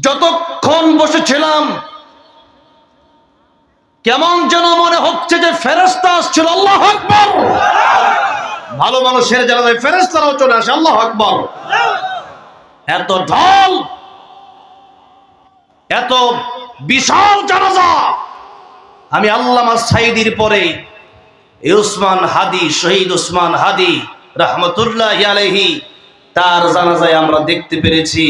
যতক্ষণ বসেছিলাম কেমন যেন মনে হচ্ছে যে ফেরেস্তা আসছিল। আল্লাহ আকবর! ভালো মানুষের জানাতে ফেরেস্তারাও চলে আসে। আল্লাহ আকবর! এত ঢল, এত বিশাল জানাজা। আমি আল্লামা সাইদির পরে উসমান হাদি, শহীদ উসমান হাদি রহমতুল্লাহ আলহি তার জানাজায় আমরা দেখতে পেরেছি।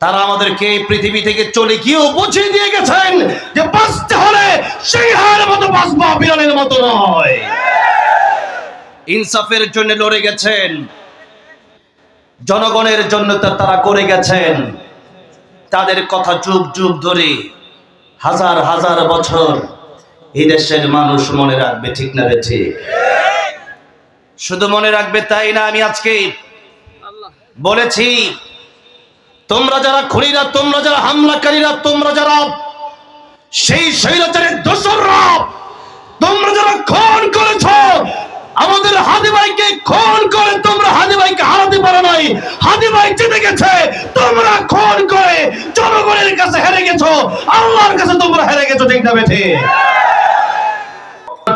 তারা আমাদেরকে এই পৃথিবী থেকে চলে গিয়েও বুঝিয়ে দিয়ে গেছেন যে বাঁচতে হলে সেই হার মতো বাঁচবা বিড়ালের মতো নয়। ইনসাফের জন্য লড়ে গেছেন, জনগণের জন্য তারা করে গেছেন। তাদের কথা যুগ যুগ ধরে, হাজার হাজার বছর এই দেশের মানুষ মনে রাখবে, ঠিক না রে শুধু মনে রাখবে তাই না আমি আজকে বলেছি তোমরা যারা খুনিরা, তোমরা যারা হামলাকারীরা, তোমরা যারা সেই স্বৈরাচারের দোসররা, তোমরা যারা খুন করেছ, আমাদের হাদি ভাইকে খুন করে তোমরা হাদি ভাইকে হারাতে পারো নাই। হাদি ভাই জিতে গেছে, তোমরা খুন করে জনগণের কাছে হেরে গেছো, আল্লাহর কাছে তোমরা হেরে গেছো, ঠিক না বেঠে?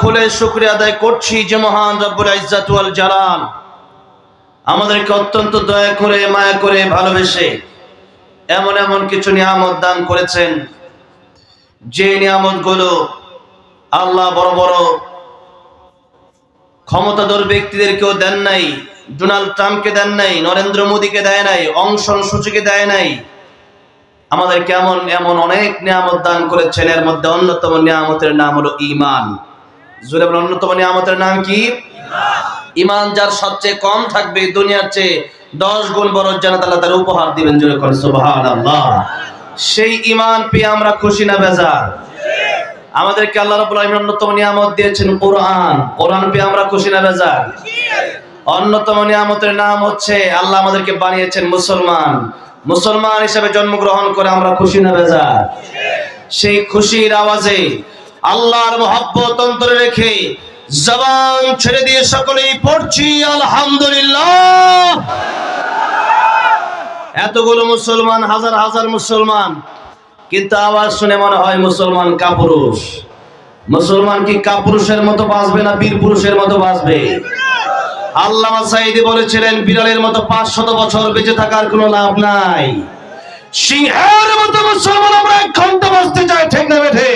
খুলে শুক্রিয়া আদায় করছি যে মহান রব্বুল ইজ্জাত ওয়াল জালাল। আমাদেরকে অত্যন্ত দয়া করে, মায়া করে ভালোবেসে এমন এমন কিছু নিয়ামত দান করেছেন। যে নিয়ামতগুলো আল্লাহ বড় বড় ক্ষমতাধর ব্যক্তিদেরকেও দেন নাই ডোনাল্ড ট্রাম্পকে দেন নাই নরেন্দ্র মোদীকে দেয় নাই অংশন সূচিকে দেয় নাই। আমাদের কেমন এমন অনেক নিয়ামত দান করেছেন এর মধ্যে অন্যতম নিয়ামতের নাম হলো ইমান জুড়ে অন্যতম নিয়ামতের নাম কি? ইমান যার সবচেয়ে কম থাকবে দুনিয়ার চেয়ে দশ গুণ বড় যেন তারা তার উপহার দিবেন জোরে করে আল্লাহ সেই ইমান পেয়ে আমরা খুশি না বেজার? আমাদেরকে আল্লাহ রাব্বুল আলামিন অন্যতম নিয়ামত দিয়েছেন কোরআন। কোরআন পেয়ে আমরা খুশি না বেজার? অন্যতম নিয়ামতের নাম হচ্ছে আল্লাহ আমাদেরকে বানিয়েছেন মুসলমান। মুসলমান হিসেবে জন্মগ্রহণ করে আমরা খুশি না বেজার? সেই খুশির আওয়াজে আল্লাহর মহব্বত অন্তরে রেখে জবান ছেড়ে দিয়ে সকলেই পড়ছি, আলহামদুলিল্লাহ। এতগুলো মুসলমান, হাজার হাজার মুসলমান, কিন্তু আওয়াজ শুনে মনে হয় মুসলমান কাপুরুষ। মুসলমান কি কাপুরুষের মতো বাঁচবে না বীর পুরুষের মতো বাঁচবে? আল্লামা সাইদি বলেছিলেন, বিড়ালের মতো পাঁচশত বছর বেঁচে থাকার কোনো লাভ নাই। সিংহের মতো মুসলমান আমরা এক ঘণ্টা বাঁচতে চাই, ঠিক না বেঠে?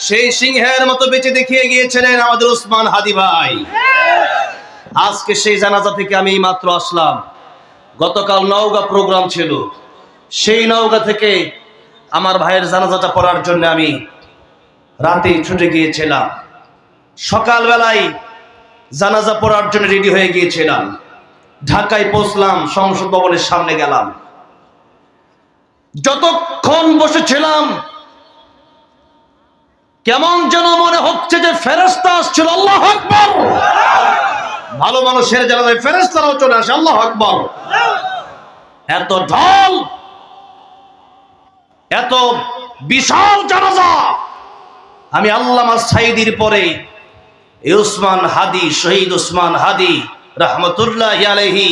সেই সিংহের মতো বেঁচে দেখিয়ে গিয়েছিলেন আমাদের উসমান হাদি ভাই। আজকে সেই জানাজা থেকে আমি মাত্র আসলাম। গতকাল নওগাঁ প্রোগ্রাম ছিল। সেই নওগাঁ থেকে আমার ভাইয়ের জানাজাটা পড়ার জন্য আমি রাতে ছুটে গিয়েছিলাম। সকালবেলায় জানাজা পড়ার জন্য রেডি হয়ে গিয়েছিলাম। ঢাকায় পৌঁছলাম, সংসদ ভবনের সামনে গেলাম। যতক্ষণ বসেছিলাম কেমন যেন মনে হচ্ছে যে ফেরেস্তা আসছিল আল্লাহ আকবর। ভালো মানুষের জানাতে ফেরেস্তারাও চলে আসে আল্লাহ আকবর। এত ঢল এত বিশাল জানাজা। আমি আল্লামা সাইদির পরে এই উসমান হাদি শহীদ উসমান হাদি রহমতুল্লাহ আলহি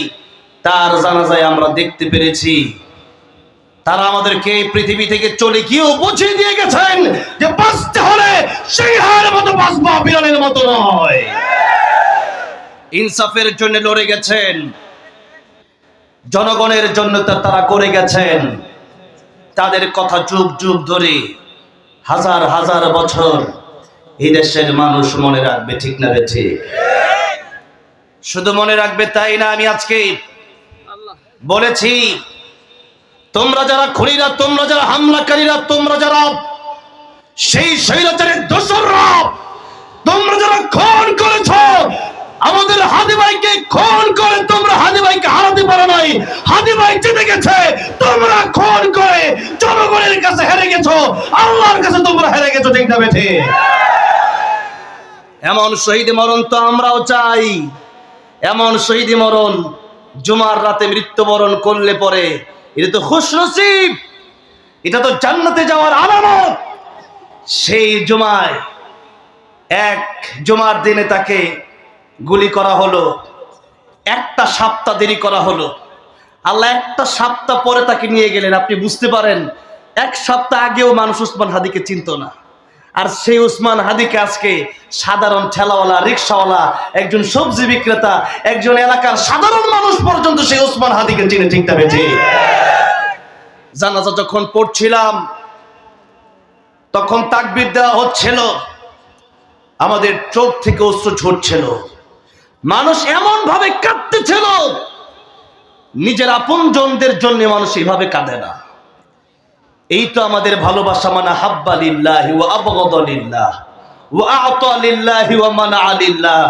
তার জানাজায় আমরা দেখতে পেরেছি। তারা আমাদেরকে এই পৃথিবী থেকে চলে গিয়েও বুঝিয়ে দিয়ে গেছেন যে বাঁচতে হলে সেই হার মতো বাঁচবা বিড়ালের মতো নয়। ইনসাফের জন্য লড়ে গেছেন, জনগণের জন্য তারা করে গেছেন। তাদের কথা যুগ যুগ ধরে, হাজার হাজার বছর এই দেশের মানুষ মনে রাখবে, ঠিক না রে ঠিক? শুধু মনে রাখবে তাই না আমি আজকে বলেছি তোমরা যারা খুনিরা, তোমরা যারা হামলাকারীরা, তোমরা যারা সেই স্বৈরাচারের দোসররা, তোমরা যারা খুন করেছ, আমাদের হাদি ভাইকে খুন করে তোমরা হাদি ভাইকে হারাতে পারো নাই। হাদি ভাই জিতে গেছে, তোমরা খুন করে জনগণের কাছে হেরে গেছো, আল্লাহর কাছে তোমরা হেরে গেছো না বেঠে? এমন শহীদ মরণ তো আমরাও চাই। এমন শহীদ মরণ, জুমার রাতে মৃত্যুবরণ করলে পরে এটা তো খুশ নসিব। এটা তো জান্নাতে যাওয়ার আলামত। সেই জুমায়, এক জুমার দিনে তাকে গুলি করা হলো। একটা সপ্তাহ দেরি করা হলো। আল্লাহ একটা সপ্তাহ পরে তাকে নিয়ে গেলেন। আপনি বুঝতে পারেন, এক সপ্তাহ আগেও মানুষ উসমান হাদিকে চিনতো না। আর সেই উসমান হাদিকে আজকে সাধারণ ঠেলাওয়ালা রিক্সাওয়ালা একজন সবজি বিক্রেতা, একজন এলাকার সাধারণ মানুষ পর্যন্ত সেই উসমান হাদিকে চিনে তবে জানাজা যখন পড়ছিলাম, তখন তাকবির দেওয়া হচ্ছিল। আমাদের চোখ থেকে অস্ত্র ঝরছিল। মানুষ এমন ভাবে কাঁদতেছিল। নিজের আপনজনদের জন্য মানুষ এভাবে কাঁদে না। এই তো আমাদের ভালোবাসা, মানা হাব্বা লিল্লাহি ওয়া আবগাদা লিল্লাহ, ওয়া আ'তা লিল্লাহি ওয়া লিল্লাহ।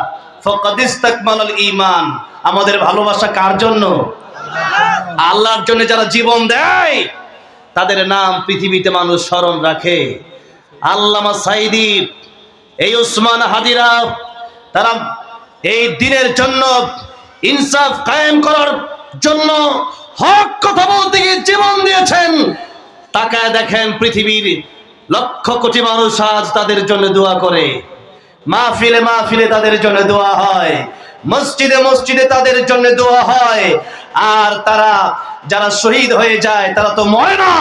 ফাকাদ ইস্তাকমালাল ঈমান। আমাদের ভালোবাসা কার জন্য? আল্লাহর জন্য যারা জীবন দেয়, তাদের নাম পৃথিবীতে মানুষ স্মরণ রাখে। আল্লামা সাইদি, এই উসমান হাদিরা, তারা এই দিনের জন্য ইনসাফ কায়েম করার জন্য হক কথা বলতে গিয়ে জীবন দিয়েছেন। তাকায় দেখেন পৃথিবীর লক্ষ কোটি মানুষ আজ তাদের জন্য দোয়া করে। মাহফিলে মাহফিলে তাদের জন্য দোয়া হয়। মসজিদে মসজিদে তাদের জন্য দোয়া হয়। আর তারা যারা শহীদ হয়ে যায়, তারা তো মরে না।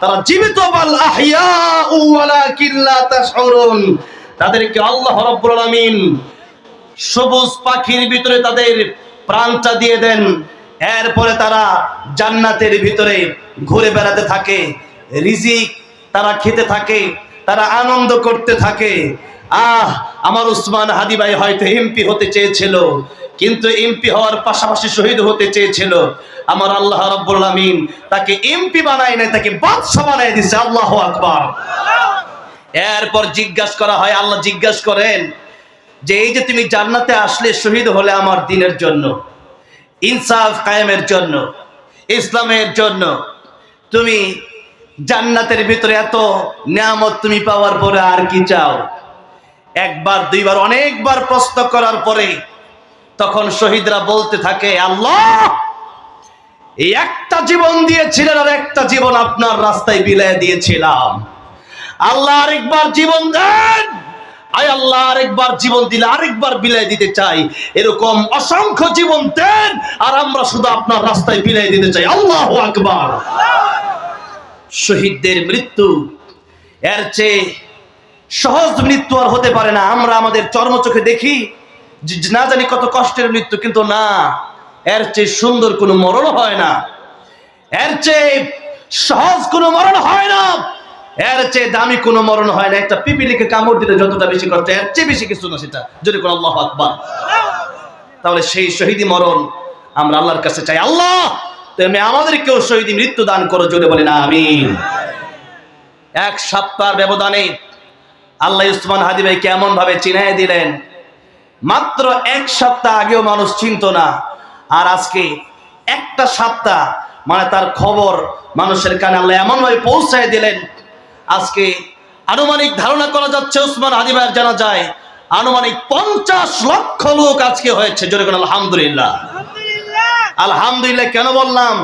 তারা জীবিত। তাদেরকে আল্লাহ রাব্বুল সবুজ পাখির ভিতরে তাদের প্রাণটা দিয়ে দেন। এরপরে তারা জান্নাতের ভিতরে ঘুরে বেড়াতে থাকে, রিজিক তারা খেতে থাকে, তারা আনন্দ করতে থাকে। আহ, আমার উসমান হাদি ভাই হয়তো এমপি হতে চেয়েছিল, কিন্তু এমপি হওয়ার পাশাপাশি শহীদ হতে চেয়েছিল। আমার আল্লাহ রাব্বুল তাকে এমপি বানায় নাই, তাকে বাদশা বানায় দিছে আল্লাহু আকবার। এরপর জিজ্ঞাসা করা হয়, আল্লাহ জিজ্ঞাসা করেন যে, এই যে তুমি জান্নাতে আসলে শহীদ হলে আমার দিনের জন্য ইনসাফ কায়েমের জন্য, ইসলামের জন্য। তুমি জান্নাতের ভিতরে এত নিয়ামত তুমি পাওয়ার পরে আর কি চাও? একবার, দুইবার, অনেকবার প্রশ্ন করার পরে তখন শহীদরা বলতে থাকে, আল্লাহ, এই একটা জীবন দিয়েছিলেন আর একটা জীবন আপনার রাস্তায় বিলায় দিয়েছিলাম। আল্লাহ আরেকবার জীবন দেন! আয় আল্লাহ, আরেকবার জীবন দিলে আরেকবার বিলাই দিতে চাই। এরকম অসংখ্য জীবন দেন, আর আমরা শুধু আপনার রাস্তায় বিলাই দিতে চাই। আল্লাহ আকবার। শহীদদের মৃত্যু, এর চেয়ে সহজ মৃত্যু আর হতে পারে না। আমরা আমাদের চর্মচোখে দেখি না জানি কত কষ্টের মৃত্যু, কিন্তু না, এর চেয়ে সুন্দর কোনো মরণ হয় না। এর চেয়ে সহজ কোনো মরণ হয় না। এর চেয়ে দামি কোনো মরণ হয় না। একটা পিপিলিকে কামড় দিলে যতটা বেশি কষ্ট এর চেয়ে বেশি কিছু না সেটা। যদি কোনো আল্লাহ আকবার। তাহলে সেই শহীদি মরণ আমরা আল্লাহর কাছে চাই। আল্লাহ, তুমি আমাদেরকেও শহীদি মৃত্যু দান করো, জোরে বলে না আমিন। এক সপ্তাহ ব্যবধানে আল্লাহ উসমান হাদি কেমন ভাবে চিনাই দিলেন, মাত্র এক সপ্তাহ আগেও মানুষ চিনত না, আর আজকে একটা সপ্তাহ মানে তার খবর মানুষের কানে আল্লাহ এমন ভাবে পৌঁছায় দিলেন আজকে আনুমানিক ধারণা করা যাচ্ছে উসমান হাদি ভাইয়ের জানা যায় আনুমানিক পঞ্চাশ লক্ষ লোক আজকে হয়েছে। জোরে কোন আলহামদুলিল্লাহ। আলহামদুলিল্লাহ। কেন বললাম?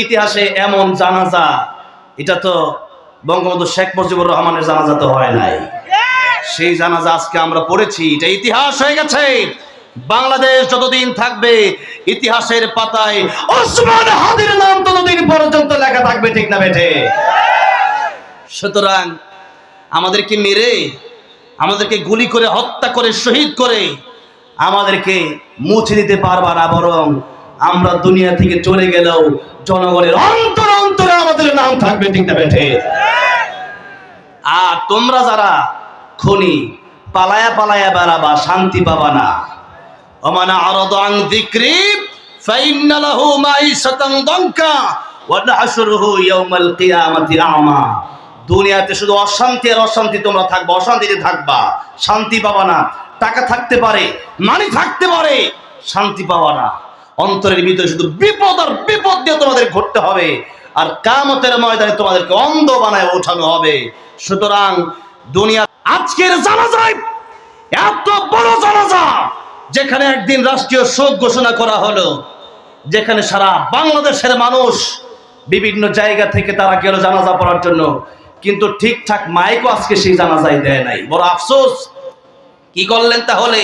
ইতিহাসে এমন জানাজা এটা তো বঙ্গবন্ধু শেখ মুজিবুর রহমানের জানাজা তো হয় নাই। সেই জানাজা আজকে আমরা পড়েছি এটা ইতিহাস হয়ে গেছে। বাংলাদেশ যতদিন থাকবে ইতিহাসের পাতায় ওসমান হাদির নাম ততদিন পর্যন্ত লেখা থাকবে ঠিক না বেঠে? সুতরাং আমাদেরকে মেরে, আমাদেরকে গুলি করে, হত্যা করে, শহীদ করে আমাদেরকে মুছে দিতে পারবা না, বরং আমরা দুনিয়া থেকে চলে গেলেও জনগণের অন্তর অন্তরে আমাদের নাম থাকবে, ঠিক না বেঠে? আর তোমরা যারা খনি, পালায়া পালায়া বেড়াবা, শান্তি পাবা না। ওমানা আরদাং যিকরি, ফাইন্না লাহু মাইশাতান দানকা ওয়া নাহশুরুহু ইয়াউমাল কিয়ামাতি আমা। দুনিয়াতে শুধু অশান্তি আর অশান্তি তোমরা থাকবা, অশান্তিতে থাকবা। শান্তি পাবা না। টাকা থাকতে পারে মানি থাকতে পারে, শান্তি পাবা না। অন্তরের ভিতরে শুধু বিপদ আর বিপদ দিয়ে তোমাদের ঘটতে হবে। আর কামতের ময়দানে তোমাদেরকে অন্ধ বানায় ওঠানো হবে। সুতরাং দুনিয়া আজকের জানাজায় এত বড় জানাজা, যেখানে একদিন রাষ্ট্রীয় শোক ঘোষণা করা হলো, যেখানে সারা বাংলাদেশের মানুষ বিভিন্ন জায়গা থেকে তারা গেল জানাজা পড়ার জন্য। কিন্তু ঠিকঠাক মাইকও আজকে সেই জানাজায় দেয় নাই। বড় আফসোস। কি করলেন তাহলে?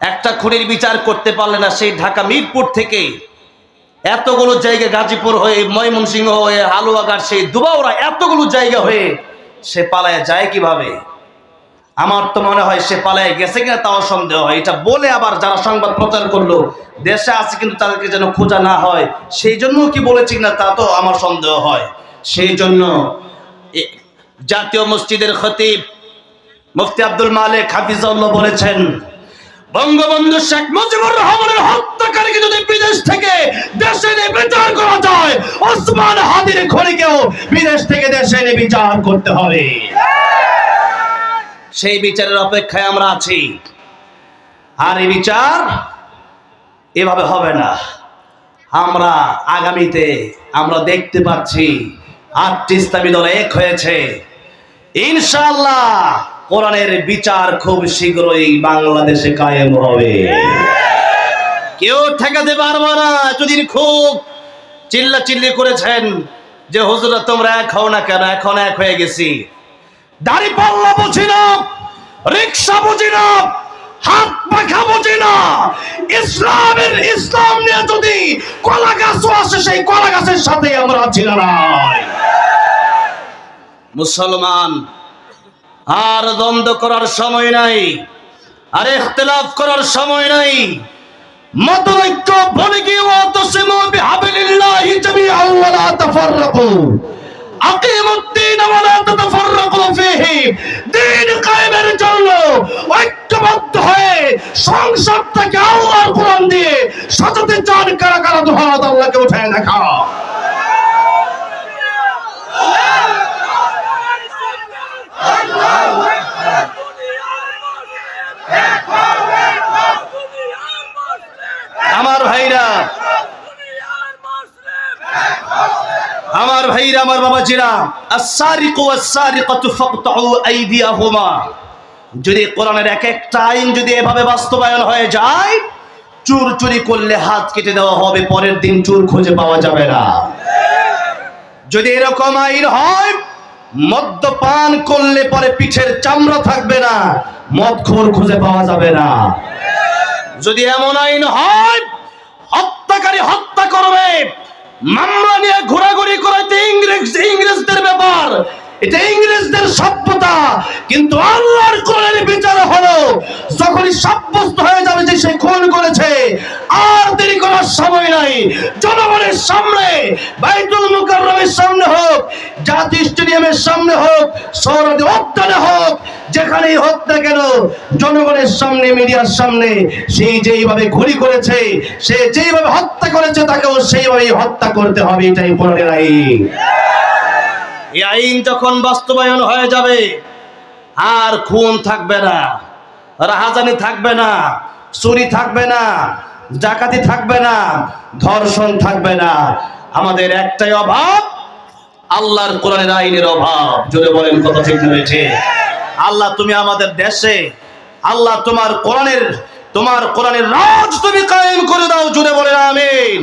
একটা খুনির বিচার করতে পারলে না সেই ঢাকা মিরপুর থেকে এতগুলো জায়গা গাজীপুর হয়ে, ময়মনসিংহ হয়ে, হালুয়াঘাট, সেই দুবাওরা এতগুলো জায়গা হয়ে সে পালায় যায় কীভাবে? আমার তো মনে হয় সে পালায় গেছে কিনা তাও সন্দেহ হয়। এটা বলে আবার যারা সংবাদ প্রচার করল, দেশে আছে কিন্তু তাদেরকে যেন খোঁজা না হয়, সেই জন্য কি বলেছি না তা তো আমার সন্দেহ হয়। সেই জন্য জাতীয় মসজিদের খতিব মুফতি আব্দুল মালিক হাফিজাউল্লাহ বলেছেন, বঙ্গবন্ধু শেখ মুজিবুর রহমানের হত্যাকারীকে যদি বিদেশ থেকে দেশে এনে বিচার করা যায়, ওসমান হাদির খনিকেও বিদেশ থেকে দেশে এনে বিচার করতে হবে। সেই বিচারের অপেক্ষায় আমরা আছি। আর এই বিচার এভাবে হবে না। আমরা আগামীতে আমরা দেখতে পাচ্ছি আটটি ইসলামী দল এক হয়েছে। ইনশাল্লাহ কোরআনের বিচার খুব শীঘ্রই বাংলাদেশে কায়েম হবে। কেউ ঠেকাতে পারবে না যদি খুব চিল্লা চিল্লি করেছেন যে, হুজুরা, তোমরা এক হও না কেন? এখন এক হয়ে গেছি। দাড়ি পাল্লা বুঝি না, রিক্সা বুঝি না হাত পাখা বুঝি না। ইসলামের ইসলাম নিয়ে যদি কলা গাছও আসে সেই কলা গাছের সাথে আমরা নাই। মুসলমান, আর দ্বন্দ্ব করার সময় নাই, আর ইখতিলাফ করার সময় নাই। মতৈক্য বলে গিয়ে ওয়াতসিমু বিহাবিলিল্লাহি জামিআন ওয়া লা তাফাররাকু। জন্য ঐক্যবদ্ধ হয়ে সংসদটাকে আল্লাহর কোরআন দিয়ে সাজাতে চান কারা কারা দুহাত আল্লাহকে উঠায় দেখা যদি কোরআনের এক একটা আইন যদি এভাবে বাস্তবায়ন হয়ে যায়, চুর চুরি করলে হাত কেটে দেওয়া হবে, পরের দিন চুর খুঁজে পাওয়া যাবে না। যদি এরকম আইন হয়, মদ্যপান করলে পরে পিঠের চামড়া থাকবে না মদ খোর খুঁজে পাওয়া যাবে না। যদি এমন আইন হয়, হত্যাকারী হত্যা করবে মামলা নিয়ে ঘোরাঘুরি করাইতে ইংরেজ ইংরেজদের ব্যাপার। এটা ইংরেজদের সভ্যতা। কিন্তু আল্লাহর কোরআনের বিচার হলো, যখনই সাব্যস্ত হয়ে যাবে যে সে খুন করেছে, আর দেরি করার সময় নাই। জনগণের সামনে, বাইতুল মুকাররমের সামনে হোক, জাতীয় স্টেডিয়ামের সামনে হোক সৌরদে উদ্যানে হোক যেখানেই হোক না কেন, জনগণের সামনে, মিডিয়ার সামনে সেই যেইভাবে গুলি করেছে, সে যেইভাবে হত্যা করেছে, তাকেও সেইভাবেই হত্যা করতে হবে, এটাই কোরআনের আইন এই আইন যখন বাস্তবায়ন হয়ে যাবে, আর খুন থাকবে না, রাহাজানি থাকবে না, চুরি থাকবে না, ডাকাতি থাকবে না, ধর্ষণ থাকবে না। আমাদের একটাই অভাব, আল্লাহর কোরআনের আইনের অভাব। জোরে বলেন কথা ঠিক রয়েছে আল্লাহ, তুমি আমাদের দেশে, আল্লাহ তোমার কোরআনের তোমার কোরআনের রাজ তুমি কায়েম করে দাও জুড়ে বলে আমিন।